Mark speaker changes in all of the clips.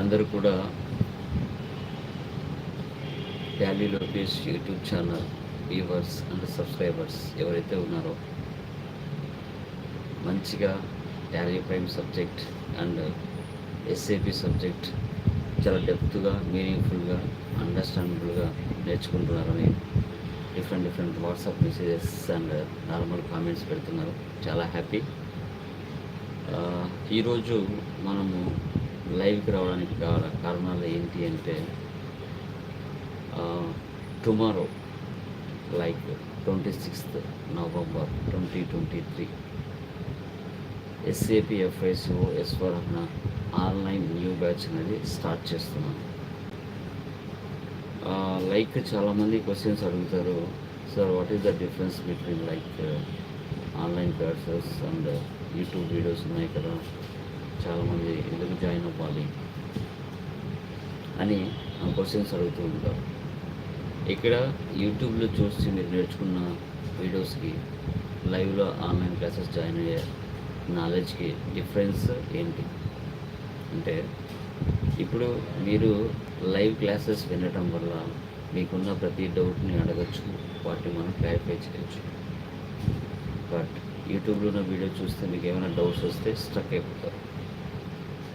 Speaker 1: అందరూ కూడా Dolly Lokesh YouTube channel viewers and subscribers ఎవరైతే ఉన్నారో మంచిగా Tally Prime subject and SAP subject చాలా డెప్త్గా మీనింగ్ఫుల్గా అండర్స్టాండబుల్గా నేర్చుకుంటున్నారని different different WhatsApp messages and normal comments పెడుతున్నారు. చాలా హ్యాపీ. ఈరోజు మనము లైవ్కి రావడానికి కావాల కారణాలు ఏంటి అంటే tomorrow like twenty sixth November twenty twenty three. SAP FICO ఎస్వరహన online new batch అనేది స్టార్ట్ చేస్తున్నాను. లైక్ చాలామంది క్వశ్చన్స్ అడుగుతారు sir what is the difference between like online classes and YouTube videos ఉన్నాయి కదా? చాలామంది ఎందుకు జాయిన్ అవ్వాలి అని క్వశ్చన్స్ అడుగుతూ ఉంటారు. ఇక్కడ యూట్యూబ్లో చూసి మీరు నేర్చుకున్న వీడియోస్కి లైవ్లో ఆన్లైన్ క్లాసెస్ జాయిన్ అయ్యే నాలెడ్జ్కి డిఫరెన్స్ ఏంటి? అంటే ఇప్పుడు మీరు లైవ్ క్లాసెస్ వినటం వల్ల మీకున్న ప్రతి డౌట్ని అడగచ్చు వాటిని మనం క్లారిఫై చేయొచ్చు. బట్ యూట్యూబ్లో ఉన్న వీడియో చూస్తే మీకు ఏమైనా డౌట్స్ వస్తే స్ట్రక్ అయిపోతారు.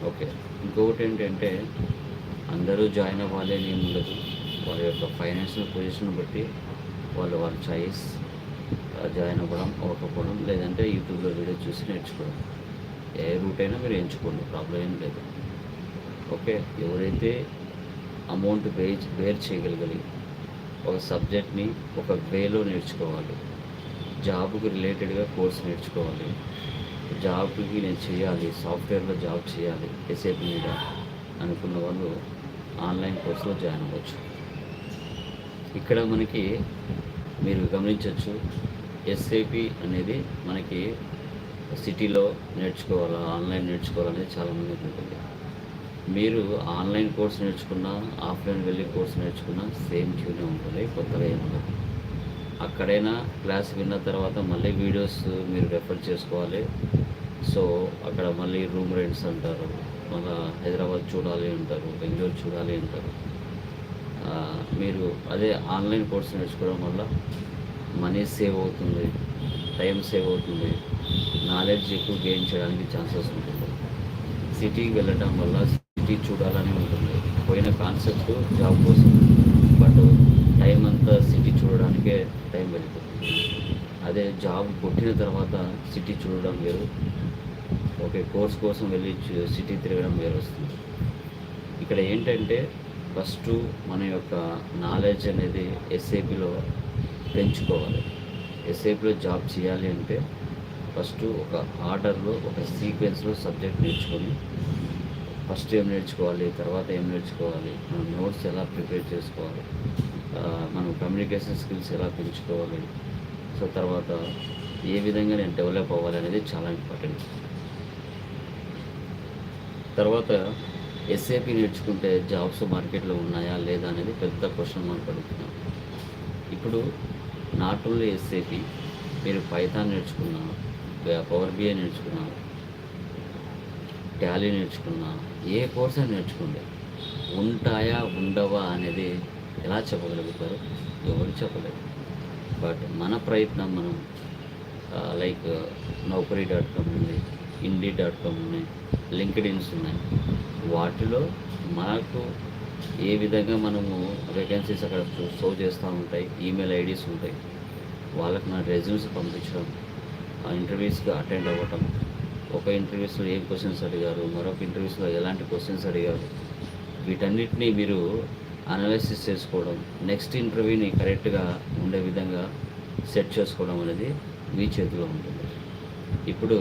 Speaker 1: ఓకే. ఇంకొకటి ఏంటంటే అందరూ జాయిన్ అవ్వాలి అని ఏమి ఉండదు. వారి యొక్క ఫైనాన్షియల్ పొజిషన్ బట్టి వాళ్ళు వాళ్ళ చాయిస్ జాయిన్ అవ్వడం అవ్వకపోవడం లేదంటే యూట్యూబ్లో వీడియో చూసి నేర్చుకోవడం. ఏ రూట్ అయినా మీరు ఎంచుకోండి ప్రాబ్లం ఏం లేదు. ఓకే. ఎవరైతే అమౌంట్ బే బేర్ చేయగలగాలి ఒక సబ్జెక్ట్ని ఒక వేలో నేర్చుకోవాలి జాబ్కి రిలేటెడ్గా కోర్స్ నేర్చుకోవాలి జాబ్కి నేను చేయాలి సాఫ్ట్వేర్లో జాబ్ చేయాలి ఎస్ఏపీ మీద అనుకున్న వాళ్ళు ఆన్లైన్ కోర్సులో జాయిన్ అవ్వచ్చు. ఇక్కడ మనకి మీరు గమనించవచ్చు ఎస్ఏపీ అనేది మనకి సిటీలో నేర్చుకోవాలా ఆన్లైన్ నేర్చుకోవాలనేది చాలామంది ఉంటుంది. మీరు ఆన్లైన్ కోర్స్ నేర్చుకున్నా ఆఫ్లైన్ వెళ్ళి కోర్స్ నేర్చుకున్నా సేమ్ ట్యూనే ఉంటుంది కొత్తగా ఏముండదు. అక్కడైనా క్లాస్ విన్న తర్వాత మళ్ళీ వీడియోస్ మీరు రెఫర్ చేసుకోవాలి. సో అక్కడ మళ్ళీ రూమ్ రెంట్స్ అంటారు మళ్ళీ హైదరాబాద్ చూడాలి అంటారు బెంగళూరు చూడాలి అంటారు. మీరు అదే ఆన్లైన్ కోర్స్ నేర్చుకోవడం వల్ల మనీ సేవ్ అవుతుంది టైం సేవ్ అవుతుంది నాలెడ్జ్ ఎక్కువ గెయిన్ చేయడానికి ఛాన్సెస్ ఉంటుంది. సిటీకి వెళ్ళటం వల్ల సిటీ చూడాలని ఉంటుంది. పోయిన కాన్సెప్ట్ జాబ్ కోసం బట్ టైం అంతా సిటీ చూడడానికే టైం వెళ్తుంది. అదే జాబ్ కొట్టిన తర్వాత సిటీ చూడడం వేరు. ఓకే కోర్స్ కోసం వెళ్ళి సిటీ తిరగడం వేరు వస్తుంది. ఇక్కడ ఏంటంటే ఫస్ట్ మన యొక్క నాలెడ్జ్ అనేది ఎస్ఏపిలో పెంచుకోవాలి. ఎస్ఏపిలో జాబ్ చేయాలి అంటే ఫస్ట్ ఒక ఆర్డర్లో ఒక సీక్వెన్స్లో సబ్జెక్ట్ నేర్చుకొని ఫస్ట్ ఏం నేర్చుకోవాలి తర్వాత ఏం నేర్చుకోవాలి మనం నోట్స్ ఎలా ప్రిపేర్ చేసుకోవాలి మనం కమ్యూనికేషన్ స్కిల్స్ ఎలా పెంచుకోవాలి? సో తర్వాత ఏ విధంగా నేను డెవలప్ అవ్వాలి అనేది చాలా ఇంపార్టెంట్ తర్వాత ఎస్ఏపి నేర్చుకుంటే జాబ్స్ మార్కెట్లో ఉన్నాయా లేదా అనేది పెద్ద క్వశ్చన్ మనం అడుగుతున్నాం ఇప్పుడు నాట్ ఓన్లీ ఎస్ఏపి మీరు పైథాన్ నేర్చుకున్నా పవర్ బిఐ నేర్చుకున్నా టాలీ నేర్చుకున్నా ఏ కోర్స్ అయినా నేర్చుకోండి. ఉంటాయా ఉండవా అనేది ఎలా చెప్పగలుగుతారు ఎవరు చెప్పలేరు బట్ మన ప్రయత్నం మనం లైక్ నౌకరీ డాట్ కామ్ ఉంది ఇండీ డాట్ కామ్ ఉన్నాయి లింక్డ్ఇన్స్ ఉన్నాయి. వాటిలో మనకు ఏ విధంగా మనము వేకెన్సీస్ అక్కడ షో చేస్తూ ఉంటాయి ఈమెయిల్ ఐడీస్ ఉంటాయి వాళ్ళకి మన రెజ్యూమ్స్ పంపించడం ఆ ఇంటర్వ్యూస్కి అటెండ్ అవ్వటం ఒక ఇంటర్వ్యూస్లో ఏం క్వశ్చన్స్ అడిగారు మరొక ఇంటర్వ్యూస్లో ఎలాంటి క్వశ్చన్స్ అడిగారు వీటన్నిటినీ మీరు అనలైసిస్ చేసుకోవడం నెక్స్ట్ ఇంటర్వ్యూని కరెక్ట్గా ఉండే విధంగా సెట్ చేసుకోవడం అనేది మీ చేతిలో ఉంటుంది. ఇప్పుడు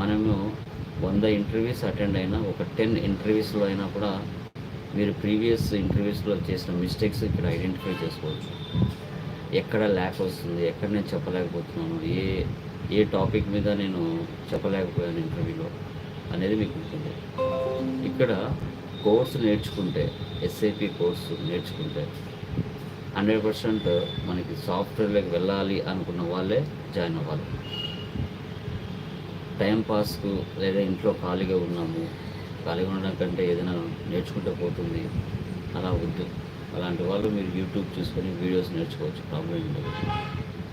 Speaker 1: మనము వంద ఇంటర్వ్యూస్ అటెండ్ అయినా ఒక టెన్ ఇంటర్వ్యూస్లో అయినా కూడా మీరు ప్రీవియస్ ఇంటర్వ్యూస్లో చేసిన మిస్టేక్స్ ఇక్కడ ఐడెంటిఫై చేసుకోవచ్చు. ఎక్కడ ల్యాక్ వస్తుంది ఎక్కడ నేను చెప్పలేకపోతున్నాను ఏ ఏ టాపిక్ మీద నేను చెప్పలేకపోయాను ఇంటర్వ్యూలో అనేది మీకు ఉంటుంది. ఇక్కడ కోర్సు నేర్చుకుంటే ఎస్ఐపి కోర్సు నేర్చుకుంటే హండ్రెడ్ పర్సెంట్ మనకి సాఫ్ట్వేర్లోకి వెళ్ళాలి అనుకున్న వాళ్ళే జాయిన్ అవ్వాలి. టైంపాస్కు లేదా ఇంట్లో ఖాళీగా ఉన్నాము ఖాళీగా ఉండడం కంటే ఏదైనా నేర్చుకుంటే పోతుంది అలా వద్దు. అలాంటి వాళ్ళు మీరు యూట్యూబ్ చూసుకొని వీడియోస్ నేర్చుకోవచ్చు ప్రాబ్లం ఉండదు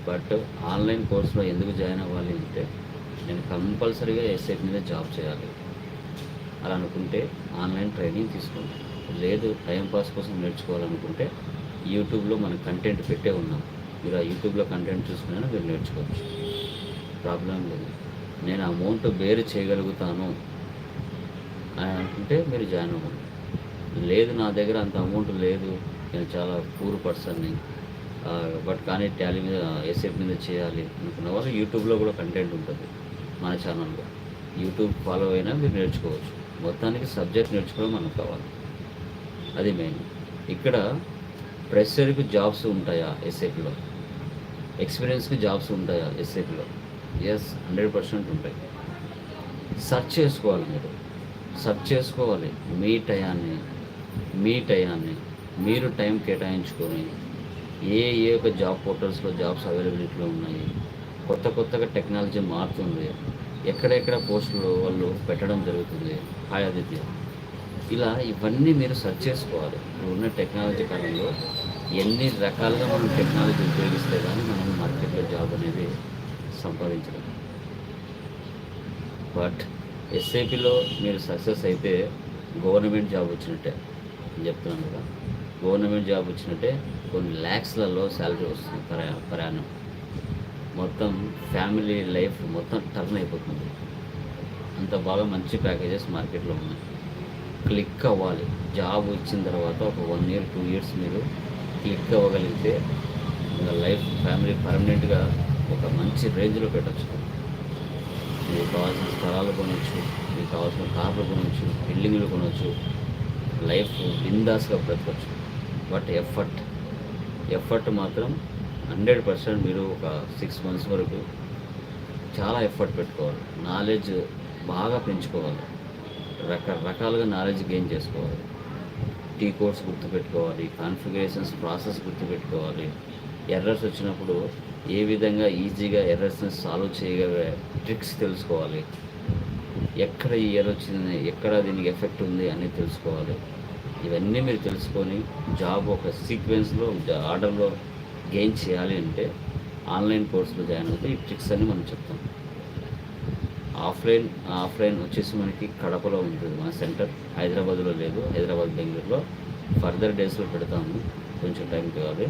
Speaker 1: బట్ ఆన్లైన్ కోర్సులో ఎందుకు జాయిన్ అవ్వాలి అంటే నేను కంపల్సరీగా ఎస్ఐపి మీద జాబ్ చేయాలి. అలా అనుకుంటే ఆన్లైన్ ట్రైనింగ్ తీసుకోండి. లేదు టైం పాస్ కోసం నేర్చుకోవాలనుకుంటే యూట్యూబ్లో మనం కంటెంట్ పెట్టే ఉన్నాం. మీరు ఆ యూట్యూబ్లో కంటెంట్ చూసుకున్నా మీరు నేర్చుకోవచ్చు. ప్రాబ్లం లేదు. నేను అమౌంట్ బేర్ చేయగలుగుతాను అని అనుకుంటే మీరు జాయిన్ అవ్వండి. లేదు నా దగ్గర అంత అమౌంట్ లేదు. నేను చాలా పూర్ పర్సన్ని. బట్ కానీ టాలీ మీద ఎస్ఎఫ్ మీద చేయాలి అనుకున్న వాళ్ళు యూట్యూబ్లో కూడా కంటెంట్ ఉంటుంది మన ఛానల్లో. యూట్యూబ్ ఫాలో అయినా మీరు నేర్చుకోవచ్చు. మొత్తానికి సబ్జెక్ట్ నేర్చుకోవడం మనకు కావాలి. అది మెయిన్ ఇక్కడ ప్రెషర్కి జాబ్స్ ఉంటాయా ఎస్ఏపీలో ఎక్స్పీరియన్స్కి జాబ్స్ ఉంటాయా ఎస్ఏపీలో ఎస్ హండ్రెడ్ పర్సెంట్ ఉంటాయి. సెర్చ్ చేసుకోవాలి మీరు. సెర్చ్ చేసుకోవాలి. మీ టయాన్ని మీ టయాన్ని మీరు టైం కేటాయించుకొని ఏ ఏ ఒక జాబ్ పోర్టల్స్లో జాబ్స్ అవైలబిలిటీలో ఉన్నాయి కొత్త కొత్తగా టెక్నాలజీ మారుతుంది ఎక్కడెక్కడ పోస్టులు వాళ్ళు పెట్టడం జరుగుతుంది హాయ్ ఆదిత్య ఇలా ఇవన్నీ మీరు సెర్చ్ చేసుకోవాలి. ఇప్పుడు ఉన్న టెక్నాలజీ కాలంలో ఎన్ని రకాలుగా మనం టెక్నాలజీ ఉపయోగిస్తే కానీ మనం మార్కెట్లో జాబ్ అనేది సంపాదించడం బట్ ఎస్ఐపిలో మీరు సక్సెస్ అయితే గవర్నమెంట్ జాబ్ వచ్చినట్టే. చెప్తున్నాను కదా. గవర్నమెంట్ జాబ్ వచ్చినట్టే కొన్ని ల్యాక్స్లలో శాలరీ వస్తుంది ప్రయా ప్రయాణం. మొత్తం ఫ్యామిలీ లైఫ్ మొత్తం టర్న్ అయిపోతుంది. అంత బాగా మంచి ప్యాకేజెస్ మార్కెట్లో ఉన్నాయి. క్లిక్ అవ్వాలి. జాబ్ ఇచ్చిన తర్వాత ఒక వన్ ఇయర్ టూ ఇయర్స్ మీరు క్లిక్ అవ్వగలిగితే ఇంకా లైఫ్ ఫ్యామిలీ పర్మనెంట్గా ఒక మంచి రేంజ్లో పెట్టచ్చు. మీకు కావాల్సిన స్థలాలు కొనవచ్చు మీకు కావాల్సిన కార్లు కొనవచ్చు బిల్డింగ్లు కొనవచ్చు లైఫ్ బిందాస్గా బ్రతకచ్చు. బట్ ఎఫర్ట్ ఎఫర్ట్ మాత్రం హండ్రెడ్ పర్సెంట్ మీరు ఒక సిక్స్ మంత్స్ వరకు చాలా ఎఫర్ట్ పెట్టుకోవాలి. నాలెడ్జ్ బాగా పెంచుకోవాలి. రకరకాలుగా నాలెడ్జ్ గెయిన్ చేసుకోవాలి. టీ కోడ్స్ గుర్తుపెట్టుకోవాలి కాన్ఫిగరేషన్స్ ప్రాసెస్ గుర్తుపెట్టుకోవాలి. ఎర్రర్స్ వచ్చినప్పుడు ఏ విధంగా ఈజీగా ఎర్రర్స్ని సాల్వ్ చేయగలిగే ట్రిక్స్ తెలుసుకోవాలి. ఎక్కడ ఈ ఎర్రర్ వచ్చింది ఎక్కడ దీనికి ఎఫెక్ట్ ఉంది అని తెలుసుకోవాలి. ఇవన్నీ మీరు తెలుసుకొని జాబ్ ఒక సీక్వెన్స్లో ఆర్డర్లో గెయిన్ చేయాలి అంటే ఆన్లైన్ కోర్సులో జాయిన్ అవుతే ఈ ట్రిక్స్ అని మనం చెప్తాం. ఆఫ్లైన్ ఆఫ్లైన్ వచ్చేసి మనకి కడపలో ఉంటుంది. మన సెంటర్ హైదరాబాద్లో లేదు. హైదరాబాద్ బెంగళూరులో ఫర్దర్ డేస్లో పెడతాము. కొంచెం టైం కావాలి.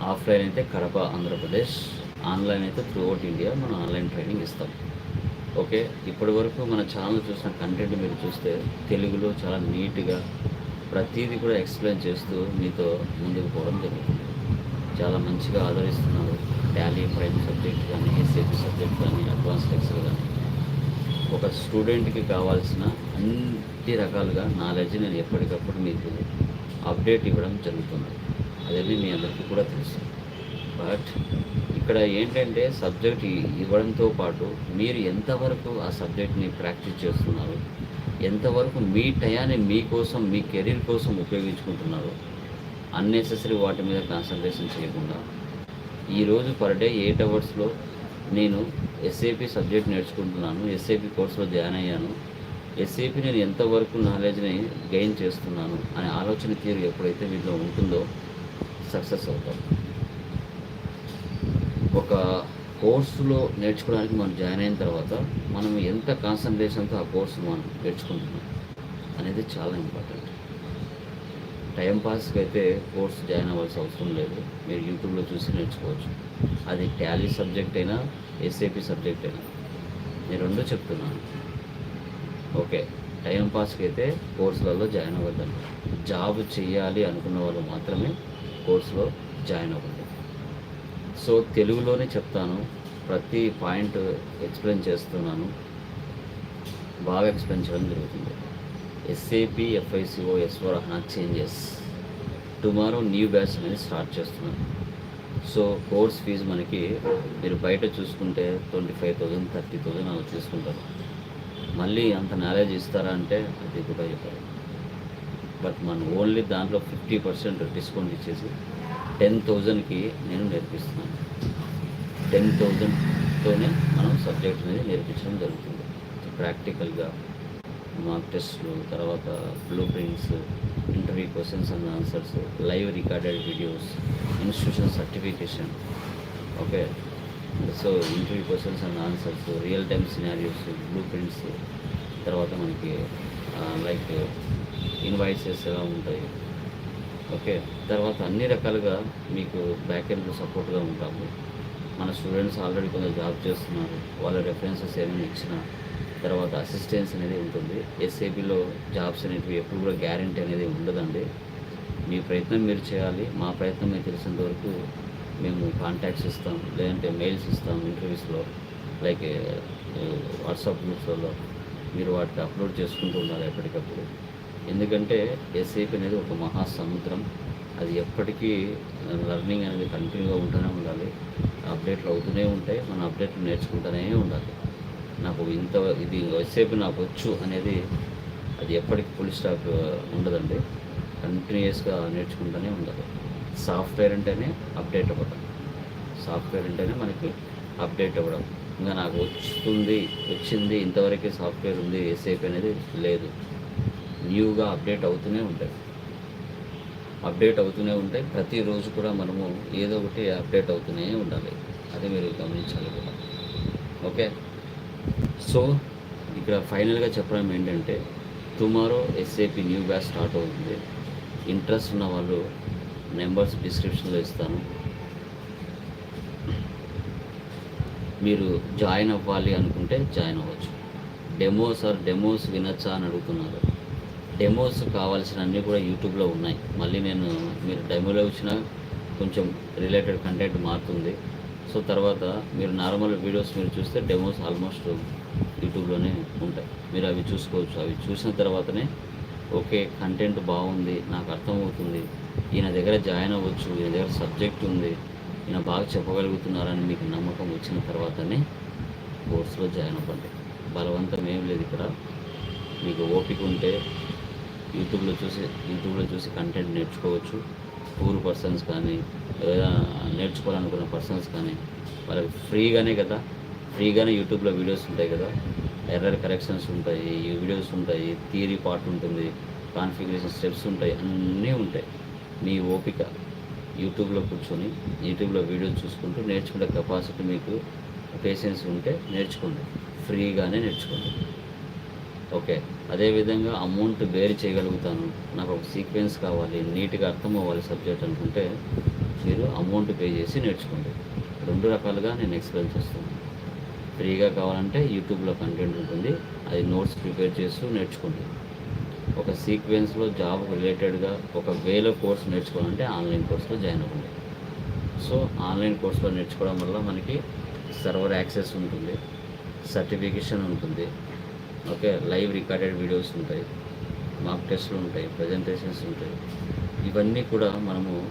Speaker 1: ఆఫ్లైన్ అయితే కడప ఆంధ్రప్రదేశ్. ఆన్లైన్ అయితే త్రూ అవుట్ ఇండియా మనం ఆన్లైన్ ట్రైనింగ్ ఇస్తాం. ఓకే? ఇప్పటి వరకు మన ఛానల్ చూసిన కంటెంట్ మీరు చూస్తే తెలుగులో చాలా నీట్గా ప్రతిదీ కూడా ఎక్స్ప్లెయిన్ చేస్తూ మీతో ముందుకు పోవడం జరుగుతుంది. చాలా మంచిగా ఆదరిస్తున్నారు. టాలీ ప్రైమ్ సబ్జెక్ట్ కానీ ఎస్ఏపీ సబ్జెక్ట్ కానీ అడ్వాన్స్ ఎక్సెల్ కానీ. ఒక స్టూడెంట్కి కావాల్సిన అన్ని రకాలుగా నాలెడ్జ్ నేను ఎప్పటికప్పుడు మీకు అప్డేట్ ఇవ్వడం జరుగుతుంది అదన్నీ మీ అందరికీ కూడా తెలుసు. బట్ ఇక్కడ ఏంటంటే సబ్జెక్ట్ ఇవ్వడంతో పాటు మీరు ఎంతవరకు ఆ సబ్జెక్ట్ని ప్రాక్టీస్ చేస్తున్నారు? ఎంతవరకు మీ టయాన్ని మీకోసం మీ కెరీర్ కోసం ఉపయోగించుకుంటున్నారు? అన్నెసెసరీ వాటి మీద కాన్సన్ట్రేషన్ చేయకుండా. ఈరోజు పర్ డే ఎయిట్ అవర్స్లో నేను ఎస్ఏపి సబ్జెక్ట్ నేర్చుకుంటున్నాను. ఎస్ఏపి కోర్సులో జాయిన్ అయ్యాను. ఎస్ఏపి నేను ఎంతవరకు నాలెడ్జ్ని గెయిన్ చేస్తున్నాను అనే ఆలోచన తీరు ఎప్పుడైతే మీలో ఉంటుందో సక్సెస్ అవుతాం. ఒక కోర్సులో నేర్చుకోవడానికి మనం జాయిన్ అయిన తర్వాత మనం ఎంత కాన్సన్ట్రేషన్తో ఆ కోర్సు మనం నేర్చుకుంటున్నాం అనేది చాలా ఇంపార్టెంట్ టైంపాస్కి అయితే కోర్స్ జాయిన్ అవ్వాల్సిన అవసరం లేదు. మీరు యూట్యూబ్లో చూసి నేర్చుకోవచ్చు. అది టాలీ సబ్జెక్ట్ అయినా ఎస్ఏపి సబ్జెక్ట్ అయినా. నేను రెండు చెప్తున్నాను. ఓకే. టైం పాస్కి అయితే కోర్సులలో జాయిన్ అవ్వద్దండి. జాబ్ చేయాలి అనుకున్న వాళ్ళు మాత్రమే కోర్సులో జాయిన్ అవ్వండి. సో తెలుగులోనే చెప్తాను. ప్రతి పాయింట్ ఎక్స్ప్లెయిన్ చేస్తున్నాను. బాగా ఎక్స్ప్లెయిన్ చేయడం జరుగుతుంది. SAP FICO so changes tomorrow new batch అనేది స్టార్ట్ చేస్తున్నాను సో కోర్స్ ఫీజు మనకి మీరు బయట చూసుకుంటే twenty five thousand thirty thousand అలా చూసుకుంటారు. మళ్ళీ అంత నాలెడ్జ్ ఇస్తారా అంటే అది కూడా చెప్పాలి బట్ మనం ఓన్లీ దాంట్లో ఫిఫ్టీ పర్సెంట్ డిస్కౌంట్ ఇచ్చేసి టెన్ థౌజండ్కి నేను నేర్పిస్తున్నాను. టెన్ థౌజండ్తోనే మనం సబ్జెక్ట్ అనేది నేర్పించడం జరుగుతుంది. ప్రాక్టికల్గా మాక్ టెస్ట్లు తర్వాత blueprints interview questions and answers live recorded videos institution certification okay so interview questions and answers real time scenarios blueprints తర్వాత మనకి లైక్ ఇన్వాయిసెస్ ఎలా ఉంటాయి. ఓకే తర్వాత అన్ని రకాలుగా మీకు బ్యాక్ ఎండ్ సపోర్ట్గా ఉంటాము. మన స్టూడెంట్స్ ఆల్రెడీ కొంత జాబ్ చేస్తున్నారు. వాళ్ళ రెఫరెన్సెస్ ఏమైనా ఇచ్చినా తర్వాత అసిస్టెన్స్ అనేది ఉంటుంది. ఎస్ఏబిలో జాబ్స్ అనేటివి ఎప్పుడు కూడా గ్యారంటీ అనేది ఉండదండి. మీ ప్రయత్నం మీరు చేయాలి. మా ప్రయత్నం మీకు తెలిసినంత వరకు మేము కాంటాక్ట్స్ ఇస్తాం. లేదంటే మెయిల్స్ ఇస్తాం ఇంటర్వ్యూస్లో లైక్ వాట్సాప్ గ్రూప్స్లలో మీరు వాటికి అప్లోడ్ చేసుకుంటూ ఉండాలి ఎప్పటికప్పుడు. ఎందుకంటే ఎస్ఏపి అనేది ఒక మహాసముద్రం. అది ఎప్పటికీ లర్నింగ్ అనేది కంటిన్యూగా ఉంటూనే ఉండాలి. అప్డేట్లు అవుతూనే ఉంటాయి. మన అప్డేట్లు నేర్చుకుంటూనే ఉండాలి. నాకు ఇంత ఇది వచ్చేపు నాకు వచ్చు అనేది అది ఎప్పటికి ఫుల్ స్టాప్ ఉండదండి. కంటిన్యూస్గా నేర్చుకుంటూనే ఉండదు సాఫ్ట్వేర్ అంటేనే అప్డేట్ అవ్వడం సాఫ్ట్వేర్ అంటేనే మనకి అప్డేట్ అవ్వడం. ఇంకా నాకు వస్తుంది వచ్చింది ఇంతవరకే సాఫ్ట్వేర్ ఉంది ఎస్ఏపీ అనేది లేదు. న్యూగా అప్డేట్ అవుతూనే ఉంటాయి. అప్డేట్ అవుతూనే ఉంటాయి. ప్రతిరోజు కూడా మనము ఏదో ఒకటి అప్డేట్ అవుతూనే ఉండాలి. అది మీరు గమనించాలి కూడా. ఓకే సో ఇక్కడ ఫైనల్గా చెప్పడం ఏంటంటే tomorrow SAP new batch start అవుతుంది. ఇంట్రెస్ట్ ఉన్న వాళ్ళు నెంబర్స్ డిస్క్రిప్షన్లో ఇస్తాను. మీరు జాయిన్ అవ్వాలి అనుకుంటే జాయిన్ అవ్వచ్చు. డెమోస్ ఆర్ డెమోస్ వినొచ్చా అని అడుగుతున్నారు. డెమోస్ కావాల్సిన అన్నీ కూడా యూట్యూబ్లో ఉన్నాయి. మళ్ళీ నేను మీరు డెమోలో వచ్చిన కొంచెం రిలేటెడ్ కంటెంట్ మారుతుంది. సో తర్వాత మీరు నార్మల్ వీడియోస్ మీరు చూస్తే డెమోస్ ఆల్మోస్ట్ యూట్యూబ్లోనే ఉంటాయి. మీరు అవి చూసుకోవచ్చు. అవి చూసిన తర్వాతనే ఓకే కంటెంట్ బాగుంది నాకు అర్థమవుతుంది ఈయన దగ్గర జాయిన్ అవ్వచ్చు ఈయన దగ్గర సబ్జెక్ట్ ఉంది ఈయన బాగా చెప్పగలుగుతున్నారని మీకు నమ్మకం వచ్చిన తర్వాతనే కోర్సులో జాయిన్ అవ్వండి. బలవంతం ఏం లేదు ఇక్కడ. మీకు ఓపిక ఉంటే యూట్యూబ్లో చూసి యూట్యూబ్లో చూసి కంటెంట్ నేర్చుకోవచ్చు. పూర్ పర్సన్స్ కానీ లేదా నేర్చుకోవాలనుకున్న పర్సన్స్ కానీ వాళ్ళకి ఫ్రీగానే కదా. ఫ్రీగానే యూట్యూబ్లో వీడియోస్ ఉంటాయి కదా. ఎర్రర్ కరెక్షన్స్ ఉంటాయి ఈ వీడియోస్ ఉంటాయి థియరీ పార్ట్ ఉంటుంది కాన్ఫిగరేషన్ స్టెప్స్ ఉంటాయి అన్నీ ఉంటాయి. మీ ఓపిక. యూట్యూబ్లో కూర్చొని యూట్యూబ్లో వీడియోస్ చూసుకుంటూ నేర్చుకునే కెపాసిటీ మీకు పేషెన్స్ ఉంటే నేర్చుకోండి. ఫ్రీగానే నేర్చుకోండి. ఓకే. అదేవిధంగా అమౌంట్ వేరు చేయగలుగుతాను. నాకు ఒక సీక్వెన్స్ కావాలి నీట్గా అర్థం అవ్వాలి సబ్జెక్ట్ అనుకుంటే మీరు అమౌంట్ పే చేసి నేర్చుకోండి. రెండు రకాలుగా నేను ఎక్స్ప్లెయిన్ చేస్తాను. ఫ్రీగా కావాలంటే యూట్యూబ్లో కంటెంట్ ఉంటుంది. అది నోట్స్ ప్రిపేర్ చేస్తూ నేర్చుకోండి. ఒక సీక్వెన్స్లో జాబ్ రిలేటెడ్గా ఒక వేలో కోర్స్ నేర్చుకోవాలంటే ఆన్లైన్ కోర్సులో జాయిన్ అవ్వండి. సో ఆన్లైన్ కోర్సులో నేర్చుకోవడం వల్ల మనకి సర్వర్ యాక్సెస్ ఉంటుంది. సర్టిఫికేషన్ ఉంటుంది. ఓకే లైవ్ రికార్డెడ్ వీడియోస్ ఉంటాయి. మాక్ టెస్ట్లు ఉంటాయి. ప్రజెంటేషన్స్ ఉంటాయి. ఇవన్నీ కూడా మనము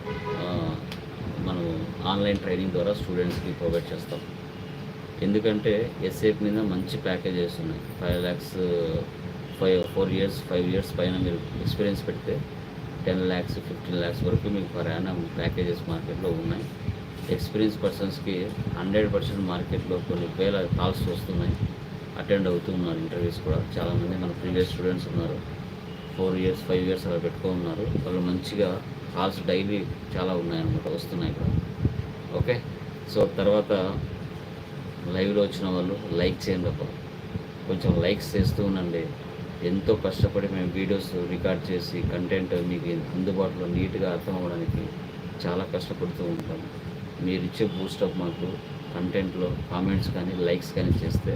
Speaker 1: మనము ఆన్లైన్ ట్రైనింగ్ ద్వారా స్టూడెంట్స్కి ప్రొవైడ్ చేస్తాం. ఎందుకంటే ఎస్ఏఫ్ మీద మంచి ప్యాకేజెస్ ఉన్నాయి. Five lakhs five four years five years పైన మీరు ఎక్స్పీరియన్స్ పెడితే టెన్ ల్యాక్స్ ఫిఫ్టీన్ ల్యాక్స్ వరకు మీకు పర్ యానం ప్యాకేజెస్ మార్కెట్లో ఉన్నాయి ఎక్స్పీరియన్స్ పర్సన్స్కి హండ్రెడ్ పర్సెంట్ మార్కెట్లో కొన్ని వేల కాల్స్ వస్తున్నాయి. అటెండ్ అవుతున్నారు ఇంటర్వ్యూస్ కూడా. చాలామంది మన ప్రీవియస్ స్టూడెంట్స్ ఉన్నారు. ఫోర్ ఇయర్స్ ఫైవ్ ఇయర్స్ అలా పెట్టుకో ఉన్నారు. వాళ్ళు మంచిగా కాల్స్ డైలీ చాలా ఉన్నాయన్నమాట వస్తున్నాయి ఇక్కడ ఓకే సో తర్వాత లైవ్లో వచ్చిన వాళ్ళు లైక్ చేయండి అప్ప కొంచెం లైక్స్ చేస్తూ ఉండండి. ఎంతో కష్టపడి మేము వీడియోస్ రికార్డ్ చేసి కంటెంట్ మీకు అందుబాటులో నీట్గా అర్థం అవ్వడానికి చాలా కష్టపడుతూ ఉంటాం. మీరు ఇచ్చే బూస్టప్ మాకు కంటెంట్లో కామెంట్స్ కానీ లైక్స్ కానీ చేస్తే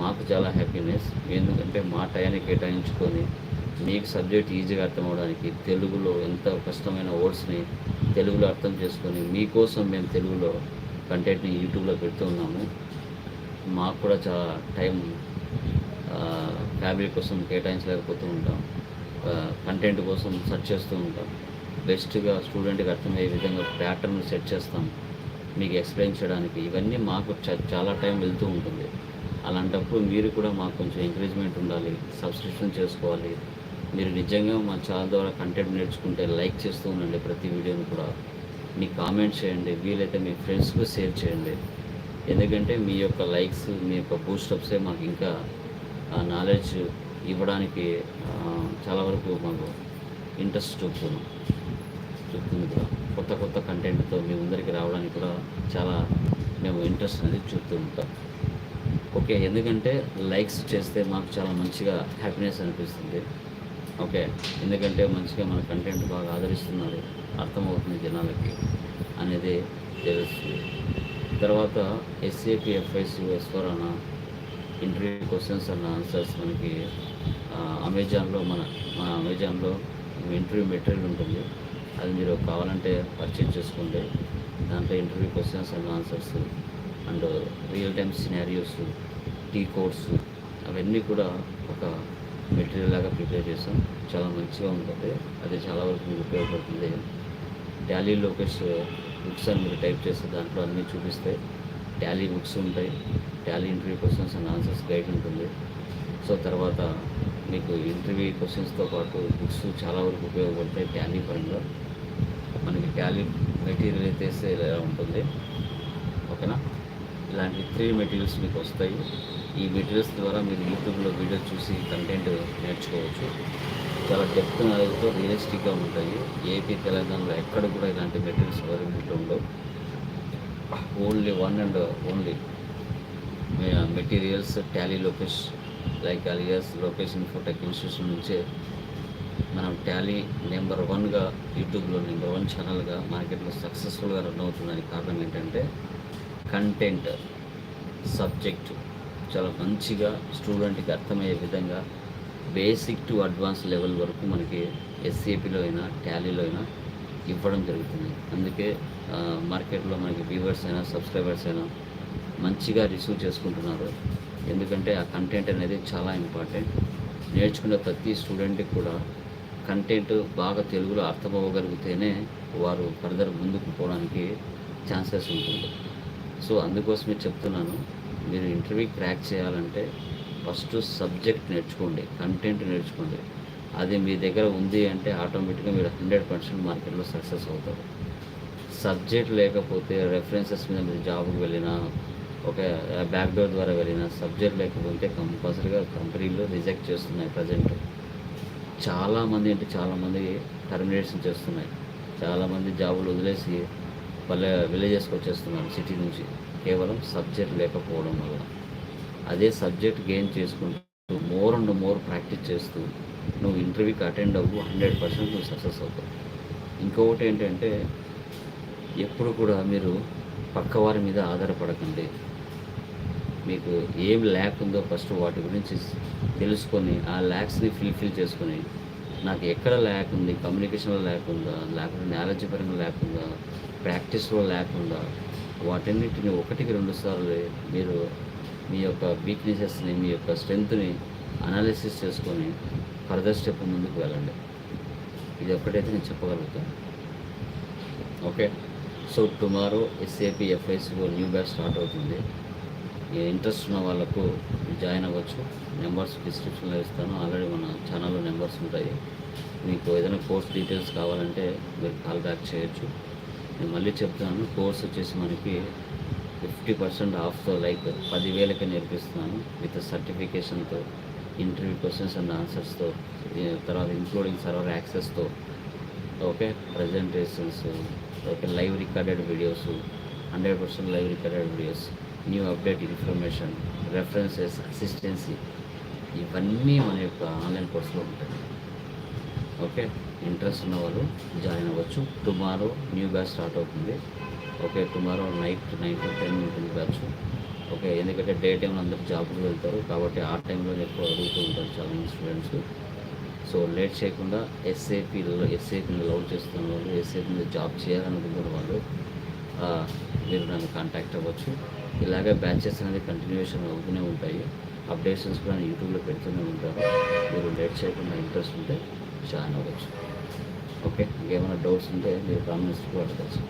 Speaker 1: మాకు చాలా హ్యాపీనెస్. ఎందుకంటే మా టయాన్ని కేటాయించుకొని మీకు సబ్జెక్ట్ ఈజీగా అర్థం అవడానికి తెలుగులో ఎంత కష్టమైన వర్డ్స్ని తెలుగులో అర్థం చేసుకొని మీకోసం మేము తెలుగులో కంటెంట్ని యూట్యూబ్లో పెడుతూ ఉన్నాము. మాకు కూడా చాలా టైం ఫ్యామిలీ కోసం కేటాయించలేకపోతూ ఉంటాం. కంటెంట్ కోసం సెర్చ్ చేస్తూ ఉంటాం. బెస్ట్గా స్టూడెంట్కి అర్థమయ్యే విధంగా ప్యాటర్న్ సెట్ చేస్తాం. మీకు ఎక్స్ప్లెయిన్ చేయడానికి ఇవన్నీ మాకు చ- చాలా టైం వెళ్తూ ఉంటుంది. అలాంటప్పుడు మీరు కూడా మాకు కొంచెం ఎంకరేజ్మెంట్ ఉండాలి సబ్స్క్రిప్షన్ చేసుకోవాలి. మీరు నిజంగా మా ఛానల్ ద్వారా కంటెంట్ నేర్చుకుంటే లైక్ చేస్తూ ఉండండి ప్రతి వీడియోని కూడా. మీ కామెంట్ చేయండి వీలైతే మీ ఫ్రెండ్స్కు షేర్ చేయండి. ఎందుకంటే మీ యొక్క లైక్స్ మీ యొక్క బూస్టప్సే మాకు ఇంకా నాలెడ్జ్ ఇవ్వడానికి చాలా వరకు మాకు ఇంట్రెస్ట్ చూపుతున్నాం చూపుతుంది కూడా. కొత్త కొత్త కంటెంట్తో మీ ముందరికి రావడానికి కూడా చాలా మేము ఇంట్రెస్ట్ అనేది చూపుతూ ఉంటాం. ఓకే ఎందుకంటే లైక్స్ చేస్తే మాకు చాలా మంచిగా హ్యాపీనెస్ అనిపిస్తుంది. ఓకే ఎందుకంటే మంచిగా మన కంటెంట్ బాగా ఆదరిస్తున్నారు అర్థమవుతుంది జనాలకి అనేది తెలుస్తుంది. తర్వాత ఎస్ఏపి ఎఫ్ఐసి ఎస్ఫోర్ అన్న ఇంటర్వ్యూ క్వశ్చన్స్ అండ్ ఆన్సర్స్ మనకి అమెజాన్లో మన మన అమెజాన్లో ఇంటర్వ్యూ మెటీరియల్ ఉంటుంది. అది మీరు కావాలంటే పర్చేజ్ చేసుకోండి. దాంట్లో interview questions and answers and real time scenarios T codes అవన్నీ కూడా ఒక మెటీరియల్ లాగా ప్రిపేర్ చేసాం చాలా మంచిగా ఉంటుంది. అది చాలా వరకు మీకు ఉపయోగపడుతుంది. టాలీ లోకేష్ బుక్స్ అని మీరు టైప్ చేస్తే దాంట్లో అన్నీ చూపిస్తాయి టాలీ బుక్స్ ఉంటాయి. Tally interview questions and answers guide ఉంటుంది. సో తర్వాత మీకు ఇంటర్వ్యూ క్వశ్చన్స్తో పాటు బుక్స్ చాలా వరకు ఉపయోగపడతాయి టాలీ పరంగా. మనకి టాలీ మెటీరియల్ అయితే ఇలా ఉంటుంది. ఓకేనా? ఇలాంటి త్రీ మెటీరియల్స్ మీకు వస్తాయి. ఈ మెటీరియల్స్ ద్వారా మీరు యూట్యూబ్లో వీడియో చూసి కంటెంట్ నేర్చుకోవచ్చు. చాలా డెప్త్ నాలెడ్జ్తో రియలిస్టిక్గా ఉంటాయి. ఏపీ తెలంగాణలో ఎక్కడ కూడా ఇలాంటి మెటీరియల్స్ అవైలబిలిటీ ఉండవు. Only one and only materials Tally Lokesh like alias Lokesh Infotech institution నుంచే మనం టాలీ నెంబర్ వన్గా యూట్యూబ్లో నెంబర్ వన్ ఛానల్గా మార్కెట్లో సక్సెస్ఫుల్గా రన్ అవుతుందానికి కారణం ఏంటంటే కంటెంట్ సబ్జెక్ట్ చాలా మంచిగా స్టూడెంట్కి అర్థమయ్యే విధంగా బేసిక్ టు అడ్వాన్స్ లెవెల్ వరకు మనకి ఎస్సీపీలో అయినా టాలీలో అయినా ఇవ్వడం జరుగుతుంది. అందుకే మార్కెట్లో మనకి వ్యూవర్స్ అయినా సబ్స్క్రైబర్స్ అయినా మంచిగా రిసీవ్ చేసుకుంటున్నారు. ఎందుకంటే ఆ కంటెంట్ అనేది చాలా ఇంపార్టెంట్. నేర్చుకున్న ప్రతి స్టూడెంట్కి కూడా కంటెంట్ బాగా తెలుగులో అర్థమవ్వగలిగితేనే వారు ఫర్దర్ ముందుకు పోవడానికి ఛాన్సెస్ ఉంటుంది. సో అందుకోసమే చెప్తున్నాను. మీరు ఇంటర్వ్యూ క్రాక్ చేయాలంటే ఫస్ట్ సబ్జెక్ట్ నేర్చుకోండి కంటెంట్ నేర్చుకోండి. అది మీ దగ్గర ఉంది అంటే ఆటోమేటిక్గా మీరు హండ్రెడ్ పర్సెంట్ మార్కెట్లో సక్సెస్ అవుతారు. సబ్జెక్ట్ లేకపోతే రెఫరెన్సెస్ మీద మీరు జాబ్కి వెళ్ళినా ఒక బ్యాక్ డోర్ ద్వారా వెళ్ళినా సబ్జెక్ట్ లేకపోతే కంపల్సరీగా కంపెనీలు రిజెక్ట్ చేస్తున్నాయి ప్రజెంట్. చాలామంది అంటే చాలామంది టర్మినేషన్ చేస్తున్నాయి. చాలామంది జాబులు వదిలేసి పల్లె విలేజెస్కి వచ్చేస్తున్నారు సిటీ నుంచి. కేవలం సబ్జెక్ట్ లేకపోవడం వల్ల. అదే సబ్జెక్ట్ గెయిన్ చేసుకుంటూ మోర్ అండ్ మోర్ ప్రాక్టీస్ చేస్తూ నువ్వు ఇంటర్వ్యూకి అటెండ్ అవ్వు హండ్రెడ్ పర్సెంట్ నువ్వు సక్సెస్ అవుతావు. ఇంకొకటి ఏంటంటే ఎప్పుడు కూడా మీరు పక్కవారి మీద ఆధారపడకండి. మీకు ఏం ల్యాక్ ఉందో ఫస్ట్ వాటి గురించి తెలుసుకొని ఆ ల్యాక్స్ని ఫిల్ఫిల్ చేసుకొని నాకు ఎక్కడ ల్యాక్ ఉంది కమ్యూనికేషన్లో ల్యాక్ ఉందా లేకపోతే నాలెడ్జ్ పరంగా ల్యాక్ ఉందా ప్రాక్టీస్లో ల్యాక్ ఉందా వాటన్నిటిని ఒకటికి రెండు సార్లు మీరు మీ యొక్క వీక్నెసెస్ని మీ యొక్క స్ట్రెంగ్త్ని అనాలిసిస్ చేసుకొని ఫర్దర్ స్టెప్ ముందుకు వెళ్ళండి. ఇది ఒక్కటైతే నేను చెప్పగలుగుతాను ఓకే. సో టుమారో ఎస్ఏపి ఎఫ్ఐసిలో న్యూ బ్యాచ్ స్టార్ట్ అవుతుంది. ఈ ఇంట్రెస్ట్ ఉన్న వాళ్ళకు జాయిన్ అవ్వచ్చు. నెంబర్స్ డిస్క్రిప్షన్లో ఇస్తాను. ఆల్రెడీ మన ఛానల్లో నెంబర్స్ ఉంటాయి. మీకు ఏదైనా కోర్స్ డీటెయిల్స్ కావాలంటే మీరు కాల్ బ్యాక్ చేయొచ్చు. నేను మళ్ళీ చెప్తాను కోర్స్ వచ్చేసి మనకి ఫిఫ్టీ పర్సెంట్ ఆఫ్తో లైక్ పదివేలకి నేర్పిస్తున్నాను విత్ సర్టిఫికేషన్తో ఇంటర్వ్యూ క్వశ్చన్స్ అండ్ ఆన్సర్స్తో తర్వాత including server యాక్సెస్తో okay presentations okay live recorded videos hundred percent live recorded videos new update information references assistance ఇవన్నీ మన యొక్క ఆన్లైన్ కోర్సులో ఉంటాయి. ఓకే ఇంట్రెస్ట్ ఉన్న వాళ్ళు జాయిన్ అవ్వచ్చు. టుమారో న్యూ బ్యాచ్ స్టార్ట్ అవుతుంది. Okay tomorrow night nine to ten ఉంటుంది బ్యాచ్ ఓకే ఎందుకంటే డే టైంలో అందరూ జాబ్కి వెళ్తారు. కాబట్టి ఆ టైంలో ఎక్కువ అడుగుతూ ఉంటారు చాలామంది స్టూడెంట్స్. సో లేట్ చేయకుండా ఎస్ఏపీలో ఎస్ఏపీని లవ్ చేస్తున్న వాళ్ళు ఎస్ఏపీ మీద జాబ్ చేయాలనుకుంటున్న వాళ్ళు మీరు నన్ను కాంటాక్ట్ అవ్వచ్చు. ఇలాగే బ్యాచెస్ అనేది కంటిన్యూషన్ అవుతూనే ఉంటాయి. అప్డేషన్స్ కూడా నేను యూట్యూబ్లో పెడుతూనే ఉంటాను. మీరు లేట్ చేయకుండా ఇంట్రెస్ట్ ఉంటే జాయిన్ అవ్వచ్చు. ఓకే ఇంకేమైనా డౌట్స్ ఉంటే మీరు కామెంట్స్ కూడా అడగచ్చు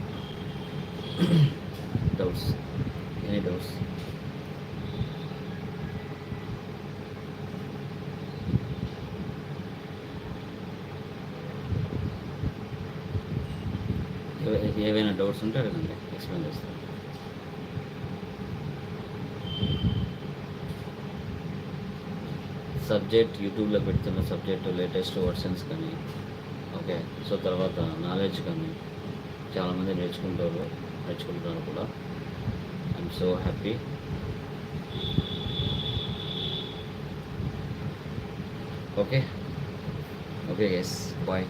Speaker 1: డౌట్స్ ఎనీ డౌట్స్ ఏవైనా డౌట్స్ ఉంటే అడగండి. ఎక్స్ప్లెయిన్ చేస్తాను. సబ్జెక్ట్ యూట్యూబ్లో పెడుతున్న సబ్జెక్టు లేటెస్ట్ వర్షన్స్ కానీ ఓకే సో తర్వాత నాలెడ్జ్ కానీ చాలామంది నేర్చుకుంటారు. నేర్చుకుంటున్నారు కూడా. I'm so happy okay okay yes bye